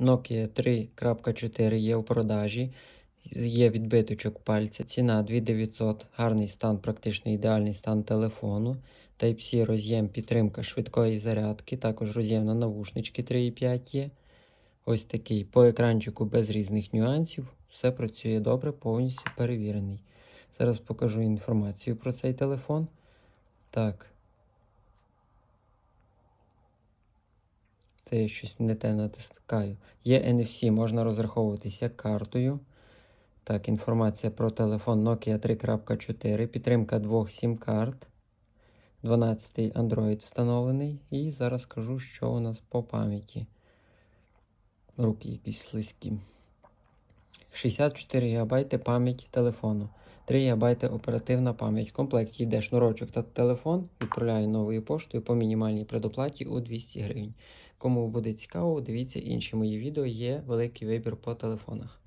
Nokia 3.4 є в продажі. Є відбиточок пальця. Ціна 2900. Гарний стан, практично ідеальний стан телефону. Type-C роз'єм, підтримка швидкої зарядки. Також роз'єм на навушнички 3.5 є. Ось такий. По екранчику без різних нюансів. Все працює добре, повністю перевірений. Зараз покажу інформацію про цей телефон. Так. Це я щось не те натискаю. Є NFC, можна розраховуватися картою. Так, інформація про телефон Nokia 3.4, підтримка двох SIM-карт. 12 Android встановлений. І зараз скажу, що у нас по пам'яті. Руки якісь слизькі. 64 ГБ пам'ять телефону. 3 ГБ оперативна пам'ять. В комплекті йде шнурочок та телефон. Відправляю новою поштою по мінімальній предоплаті у 200 гривень. Кому буде цікаво, дивіться інші мої відео. Є великий вибір по телефонах.